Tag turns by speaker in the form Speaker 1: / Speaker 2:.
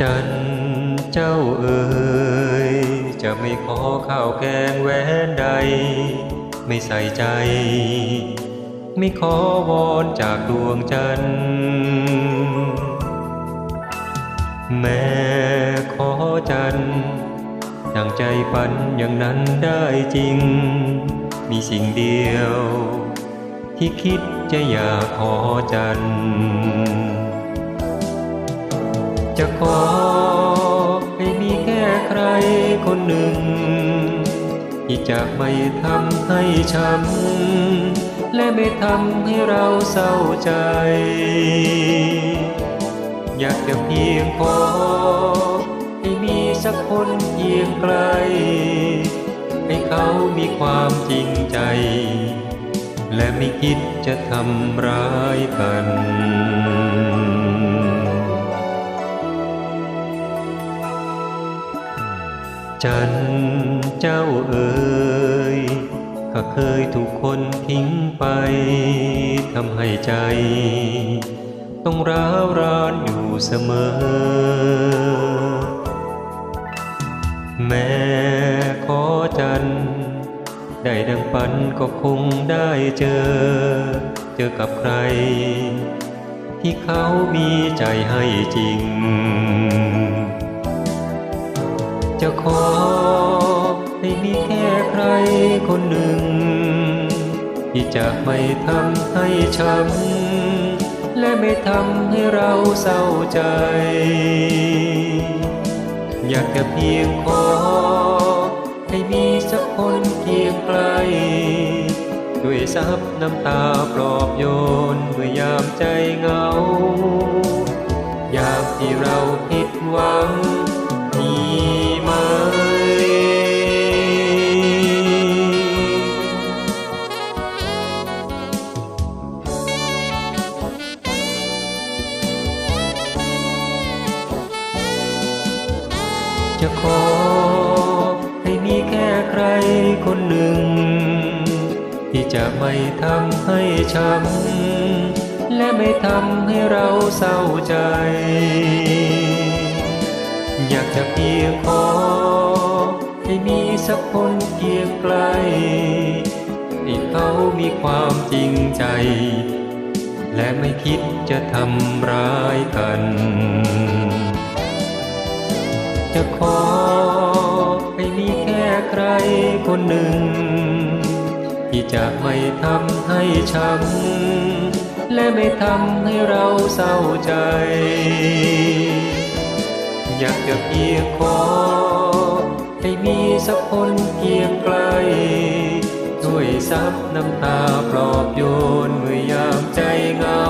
Speaker 1: จันเจ้าเอ๋ยจะไม่ขอข้าวแกงแหวนใด ไม่ใส่ใจ ไม่ขอวอนจากดวงจันทร์แม่ขอจันทร์ดังใจฝันอย่างนั้นได้จริง มีสิ่งเดียว ที่คิดจะอยากขอจันทร์ จะขอให้มีแค่ใครคนหนึ่ง ที่จะไม่ทำให้ช้ำและไม่ทำให้เราเศร้าใจ อยากจะเพียงขอให้มีสักคนเพียงไกล ให้เขามีความจริงใจ และไม่คิดจะทำร้ายกัน จันเจ้าเอ๋ยข้าเคยถูกคนทิ้งไปทำให้ใจ ต้องร้าวรานอยู่เสมอ แม่ขอจัน ได้ดังฝันก็คงได้เจอ เจอกับใคร ที่เขามีใจให้จริง จะขอ ให้มีแค่ใครคนหนึ่ง ที่จะไม่ทำให้ช้ำและไม่ทำให้เราเศร้าใจ อยากจะเพียงขอ ให้มีสักคนเคียงไกล ด้วยซับน้ำตาปลอบโยนเมื่อยามใจเหงา จะขอ ให้มีแค่ใครคนหนึ่ง ที่จะไม่ทำให้ช้ำและไม่ทำให้เราเศร้าใจ อยากจะเพียงขอ ให้มีสักคนเพียงไกลที่เขามีความจริงใจ และไม่คิดจะทำร้ายกัน จะขอให้มีแค่ใครคนหนึ่ง ที่จะไม่ทำให้ช้ำและไม่ทำให้เราเศร้าใจ อยากจะเพียงขอ ให้มีสักคนเพียงไกลช่วยซับน้ำตาปลอบโยนเมื่อยามใจเหงา